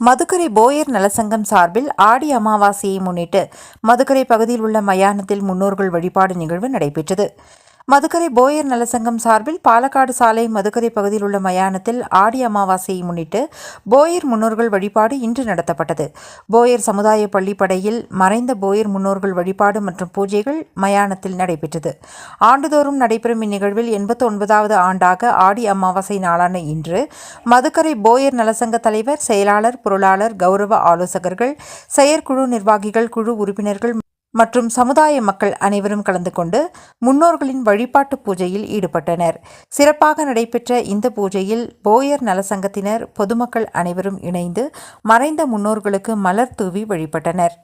Madukkarai Boer நலசங்கம் சார்பில் ஆடி அமாவாசையை முன்னிட்டு மதுக்கரை பகுதியில் உள்ள மயானத்தில் முன்னோர்கள் வழிபாடு நிகழ்வு நடைபெற்றது. மதுக்கரை போயர் நலசங்கம் சார்பில் பாலக்காடு சாலை மதுக்கரை பகுதியில் உள்ள மயானத்தில் ஆடி அமாவாசையை முன்னிட்டு போயர் முன்னோர்கள் வழிபாடு இன்று நடத்தப்பட்டது. போயர் சமுதாய பள்ளிப்படையில் மறைந்த போயர் முன்னோர்கள் வழிபாடு மற்றும் பூஜைகள் மயானத்தில் நடைபெற்றது. ஆண்டுதோறும் நடைபெறும் இந்நிகழ்வில் எண்பத்தி ஒன்பதாவது ஆண்டாக ஆடி அமாவாசை நாளான இன்று மதுக்கரை போயர் நலசங்க தலைவர் செயலாளர் பொருளாளர் கௌரவ ஆலோசகர்கள் செயற்குழு நிர்வாகிகள் குழு உறுப்பினர்கள் மற்றும் சமுதாய மக்கள் அனைவரும் கலந்து கொண்டு முன்னோர்களின் வழிபாட்டு பூஜையில் ஈடுபட்டனர். சிறப்பாக நடைபெற்ற இந்த பூஜையில் போயர் நலசங்கத்தினர் பொதுமக்கள் அனைவரும் இணைந்து மறைந்த முன்னோர்களுக்கு மலர் தூவி வழிபட்டனர்.